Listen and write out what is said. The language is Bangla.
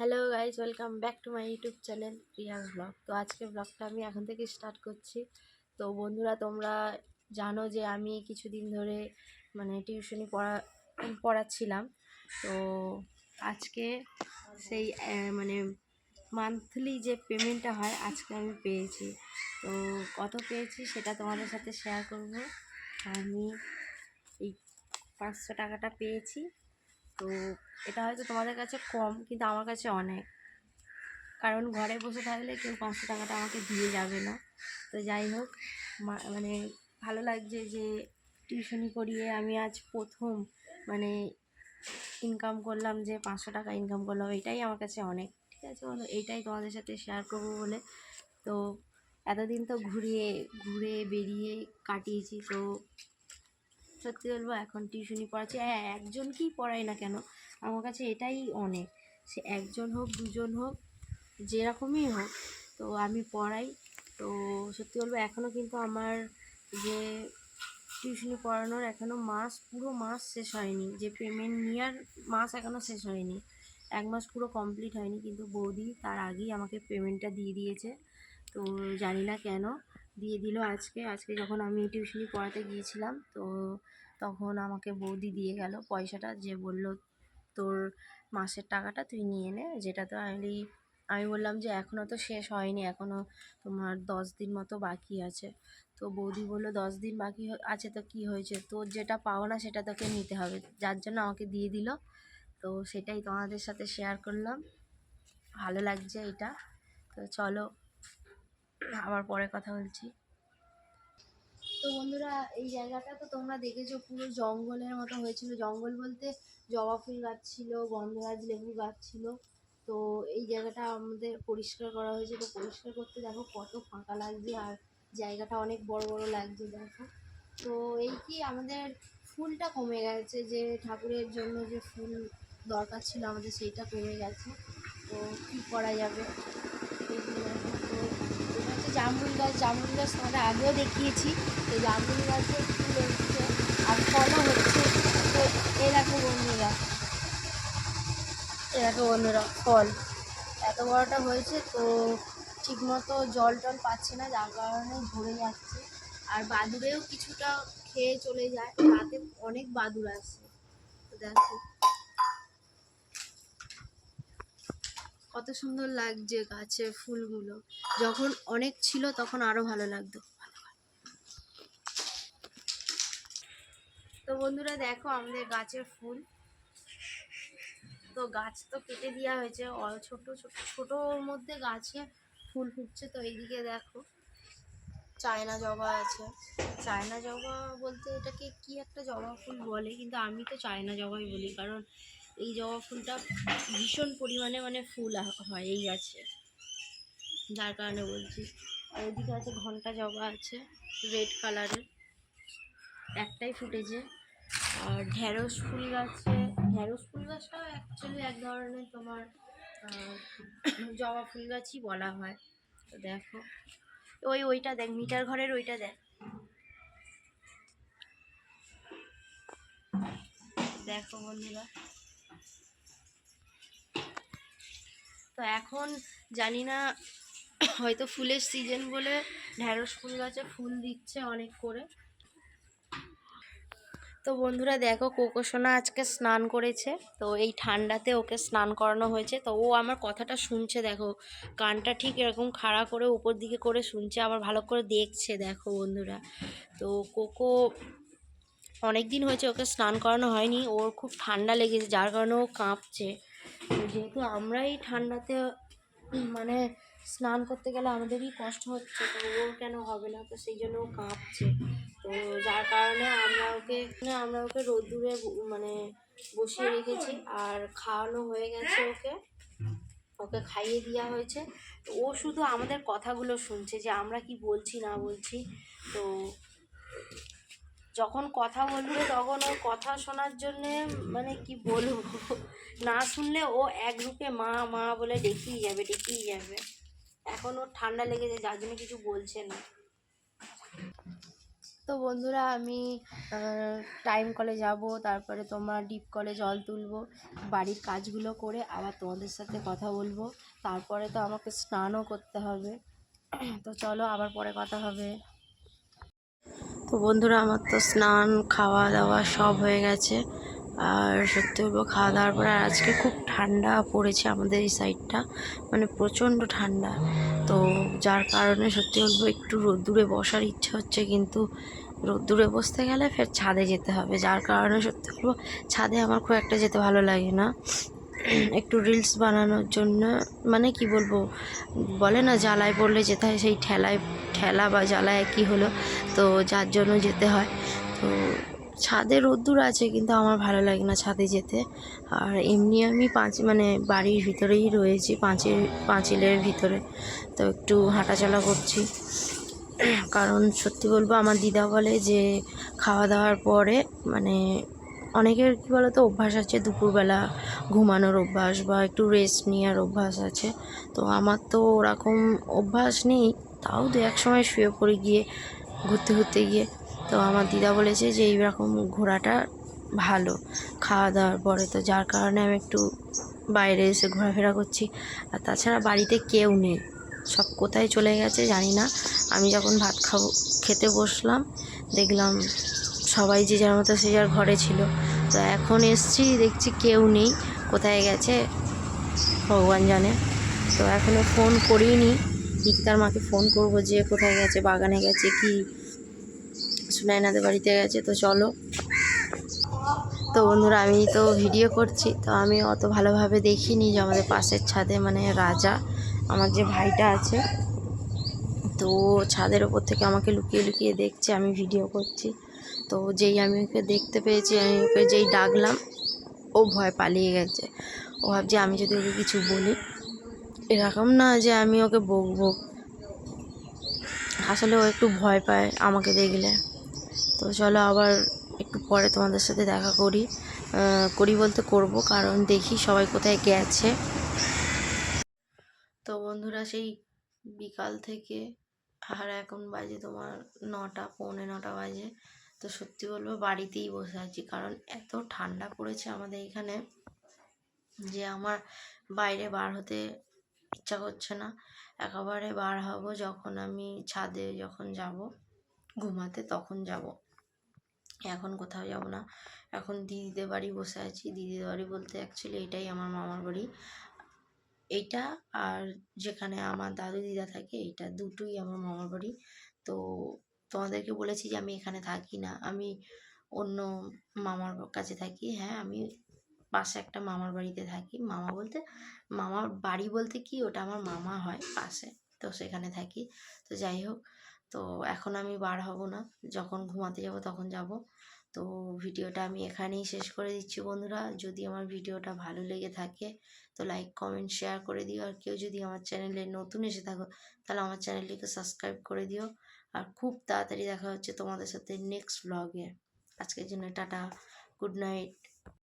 Hello guys welcome back to my YouTube channel Priya's blog তো আজকে ব্লগটা আমি এখন থেকে স্টার্ট করছি। তো বন্ধুরা, তোমরা জানো যে আমি কিছুদিন ধরে মানে টিউশনি পড়া, পড়াচ্ছিলাম। তো আজকে সেই মানে মান্থলি যে পেমেন্টটা হয়, আজকে আমি পেয়েছি। তো কত পেয়েছি সেটা তোমাদের সাথে শেয়ার করব। আমি এই পাঁচশো টাকাটা পেয়েছি। তো এটা হয়তো তোমাদের কাছে কম, কিন্তু আমার কাছে অনেক। কারণ ঘরে বসে থাকলে কেউ পাঁচশো টাকাটা আমাকে দিয়ে যাবে না। তো যাই হোক মানে ভালো লাগছে যে টিউশনি করিয়ে আমি আজ প্রথম মানে ইনকাম করলাম যে পাঁচশো টাকা ইনকাম করলাম, এটাই আমার কাছে অনেক। ঠিক আছে বলো? এইটাই তোমাদের সাথে শেয়ার করব বলে। তো এতদিন তো ঘুরিয়ে, ঘুরে বেরিয়ে কাটিয়েছি, তো সত্যি বলব এখন টিউশনি পড়াচ্ছি। হ্যাঁ একজনকেই পড়াই না কেন? আমার কাছে এটাই অনেক। সে একজন হোক, দুজন হোক, যেরকমই হোক, তো আমি পড়াই। তো সত্যি বলব এখনও কিন্তু আমার যে টিউশনি পড়ানোর এখনও মাস, পুরো মাস শেষ হয়নি। যে পেমেন্ট নেওয়ার মাস এখনও শেষ হয়নি। এক মাস পুরো কমপ্লিট হয়নি, কিন্তু বৌদি তার আগেই আমাকে পেমেন্টটা দিয়ে দিয়েছে। তো জানি না কেন দিয়ে দিল আজকে। আজকে যখন আমি টিউশনি পড়াতে গিয়েছিলাম, তো তখন আমাকে বৌদি দিয়ে গেল পয়সাটা যে বলল, তোর মাসের টাকাটা তুই নিয়ে নে। যেটা তো আমি আমি বললাম যে এখনও তো শেষ হয়নি এখনও তোমার দশ দিন মতো বাকি আছে। তো বৌদি বলল, দশ দিন বাকি আছে তো কি হয়েছে? তোর যেটা পাও না সেটা তোকে নিতে হবে। যার জন্য আমাকে দিয়ে দিল। তো সেটাই তোমাদের সাথে শেয়ার করলাম। ভালো লাগছে এটা। তো চলো আবার পরে কথা বলছি। তো বন্ধুরা, এই জায়গাটা তো তোমরা দেখেছ, পুরো জঙ্গলের মতো হয়েছিল। জঙ্গল বলতে জবা ফুল গাছ ছিল, গন্ধরাজ লেবু গাছ ছিল। তো এই জায়গাটা আমাদের পরিষ্কার করা হয়েছে। তো পরিষ্কার করতে দেখো, কত ফাঁকা লাগছে আর জায়গাটা অনেক বড় বড় লাগছে, দেখো। তো এই কি আমাদের ফুলটা কমে গেছে, যে ঠাকুরের জন্য যে ফুল দরকার ছিল আমাদের, সেইটা কমে গেছে। তো কী করা যাবে? এই জামরুল গাছ জামরুল গাছ তোমাদের আগেও দেখিয়েছি। তো জামরুল গাছে ফুল এসছে আর ফলও হচ্ছে। তো দেখো বন্ধুরা দেখো বন্ধুরা, ফল। এত বড়টা হয়েছে তো ঠিকমতো জল টল পাচ্ছে না, যার কারণে ঝরে যাচ্ছে। আর বাদুড়েও কিছুটা খেয়ে চলে যায় রাতে অনেক বাদুর আসে তো দেখো কত সুন্দর লাগছে গাছের ফুলগুলো। যখন অনেক ছিল তখন আরও ভালো লাগতো। তো বন্ধুরা দেখো আমাদের গাছের ফুল। তো গাছ তো কেটে দেওয়া হয়েছে। ছোট ছোট, ছোটোর মধ্যে গাছে ফুল ফুটছে। তো এইদিকে দেখো, চায়না জবা আছে। চায়না জবা বলতে এটাকে কি একটা জবা ফুল বলে? কিন্তু আমি তো চায়না জবাই বলি। কারণ এই জবা ফুলটা ভীষণ পরিমাণে মানে ফুল হয় এই গাছে। যার কারণে বলছি। আর এদিকে আছে ঘণ্টা জবা আছে রেড কালারের একটাই ফুটেছে। আর ঢ্যাঁড়স ফুল গাছে ঢ্যাঁড়স ফুল গাছটাও অ্যাকচুয়ালি এক ধরনের তোমার জবা ফুল গাছই বলা হয়। তো দেখো। ওই ওইটা দেখ, মিটার ঘরের ওইটা দেখ। দেখো বন্ধুরা। তো এখন জানি না, হয়তো ফুলের সিজন বলে ঢ্যাঁড়স ফুল গাছে ফুল দিচ্ছে অনেক করে। তো বন্ধুরা দেখো কোকো সোনা আজকে স্নান করেছে, তো এই ঠান্ডাতে ওকে স্নান করানো হয়েছে। তো ও আমার কথাটা শুনছে দেখো, কানটা ঠিক এরকম খাড়া করে উপর দিকে করে শুনছে, আবার ভালো করে দেখছে দেখো বন্ধুরা। তো কোকো অনেক দিন হয়েছে ওকে স্নান করানো হয়নি, ওর খুব ঠান্ডা লেগেছে, যার কারণে ও কাঁপছে। যেহেতু আমরাই ঠান্ডাতে মানে স্নান করতে গেলে আমাদেরই কষ্ট হচ্ছে, তো ওর কেন হবে না? তো সেই জন্য ও কাঁপছে। তো যার কারণে আমরা ওকে আমরা ওকে রোদ্দুরে মানে বসিয়ে রেখেছি আর খাওয়ানো হয়ে গেছে ওকে। ওকে খাইয়ে দেওয়া হয়েছে। তো ও শুধু আমাদের কথাগুলো শুনছে যে আমরা কি বলছি না বলছি। তো যখন কথা বলবে তখন ওর কথা শোনার জন্যে মানে কি বলব? না শুনলে ও এক রূপে মা মা বলে ডেকেই যাবে ডেকেই যাবে। এখন ওর ঠান্ডা লেগেছে, যার জন্য কিছু বলছে না। তো তো বন্ধুরা, আমি টাইম কলে যাব, তারপরে তোমার ডিপ কলে জল তুলবো, বাড়ির কাজগুলো করে আবার তোমাদের সাথে কথা বলব। তারপরে তো আমাকে স্নানও করতে হবে। তো চলো আবার পরে কথা হবে। তো বন্ধুরা আমার তো স্নান খাওয়া দাওয়া সব হয়ে গেছে। আর সত্যি বলব খাওয়া দাওয়ার পরে আর আজকে খুব ঠান্ডা পড়েছে আমাদের এই সাইডটা। মানে প্রচণ্ড ঠান্ডা। তো যার কারণে সত্যি বলব একটু রোদ্দুরে বসার ইচ্ছা হচ্ছে কিন্তু রোদ্দুরে বসতে গেলে ফের ছাদে যেতে হবে। যার কারণে সত্যি বলব ছাদে আমার খুব একটা যেতে ভালো লাগে না। একটু রিলস বানানোর জন্য মানে কি বলব, বলে না জ্বালায় পড়লে যেতে হয়, সেই ঠেলায়, ঠেলা বা জ্বালায় একই হলো, তো যার জন্য যেতে হয়। তো ছাদে রোদ্দুর আছে, কিন্তু আমার ভালো লাগে না ছাদে যেতে। আর এমনি আমি পাঁচ মানে বাড়ির ভিতরেই রয়েছি, পাঁচিল, পাঁচিলের ভিতরে। তো একটু হাঁটাচলা করছি। কারণ সত্যি বলব, আমার দিদা বলে যে খাওয়া দাওয়ার পরে মানে অনেকের কী বলতো, অভ্যাস আছে দুপুরবেলা ঘুমানোর অভ্যাস বা একটু রেস্ট নেওয়ার অভ্যাস আছে। তো আমার তো ওরকম অভ্যাস নেই, তাও দু এক সময় শুয়ে পড়ে গিয়ে, ঘুরতে ঘুরতে গিয়ে। তো আমার দিদা বলেছে যে এইরকম ঘোরাটা ভালো খাওয়া দাওয়ার পরে। তো যার কারণে আমি একটু বাইরে এসে ঘোরাফেরা করছি। আর তাছাড়া বাড়িতে কেউ নেই, সব কোথায় চলে গেছে জানি না। আমি যখন ভাত খাব, খেতে বসলাম, দেখলাম সবাই যে যার মতো সে যার ঘরে ছিল। তো এখন এসছি, দেখছি কেউ নেই। কোথায় গেছে? ভগবান জানে। তো এখনও ফোন করিনি। দিকতার মাকে ফোন করব যে কোথায় গেছে, বাগানে গেছে কি? সুনাইনাদের বাড়িতে গেছে, তো চলো। তো বন্ধুরা, আমি তো ভিডিও করছি, তো আমি অত ভালোভাবে দেখিনি যে আমাদের পাশের ছাদে মানে রাজা, আমার যে ভাইটা আছে, তো ছাদের ওপর থেকে আমাকে লুকিয়ে লুকিয়ে দেখছে, আমি ভিডিও করছি। তো যেই আমি ওকে দেখতে পেয়েছি, আমি ওকে যেই ডাকলাম, ও ভয় পালিয়ে গেছে। ও ভাবছে, আমি যদি ওকে কিছু বলি, এরকম না যে আমি ওকে বকবো। আসলে ও একটু ভয় পায় আমাকে দেখলে। তো চলো আবার একটু পরে তোমাদের সাথে দেখা করি। করি বলতে করব, কারণ দেখি সবাই কোথায় গেছে। তো বন্ধুরা, সেই বিকাল থেকে আর এখন বাজে তোমার নটা, পৌনে নটা বাজে। তো সত্যি বলব বাড়িতেই বসে আছি। কারণ এত ঠান্ডা পড়েছে আমাদের এখানে যে আমার বাইরে বার হতে ইচ্ছা করছে না। একেবারে বার হব যখন আমি ছাদে যখন যাব, ঘুমাতে তখন যাব। এখন কোথাও যাব না। এখন দিদিদের বাড়ি বসে আছি। দিদিদের বাড়ি বলতে অ্যাকচুয়ালি এটাই আমার মামার বাড়ি। এইটা আর যেখানে আমার দাদু দিদা থাকে, এইটা দুটোই আমার মামার বাড়ি। তো তোমাদেরকে বলেছি যে, আমি এখানে থাকি না। আমি অন্য মামার কাছে থাকি। হ্যাঁ আমি পাশে একটা মামার বাড়িতে থাকি। মামা বলতে, মামার বাড়ি বলতে কি, ওটা আমার মামা হয় পাশে, তো সেখানে থাকি। তো যাই হোক, তো এখন আমি বার হব না। যখন ঘুমাতে যাব তখন যাব। তো ভিডিওটা আমি এখানেই শেষ করে দিচ্ছি বন্ধুরা। যদি আমার ভিডিওটা ভালো লেগে থাকে, তো লাইক কমেন্ট শেয়ার করে দিও। আর কেউ যদি আমার চ্যানেলে নতুন এসে থাকো, তাহলে আমার চ্যানেলটিকে সাবস্ক্রাইব করে দিও। আর খুব তাড়াতাড়ি দেখা হচ্ছে তোমাদের সাথে নেক্সট ব্লগে আজকের জন্য টাটা গুড নাইট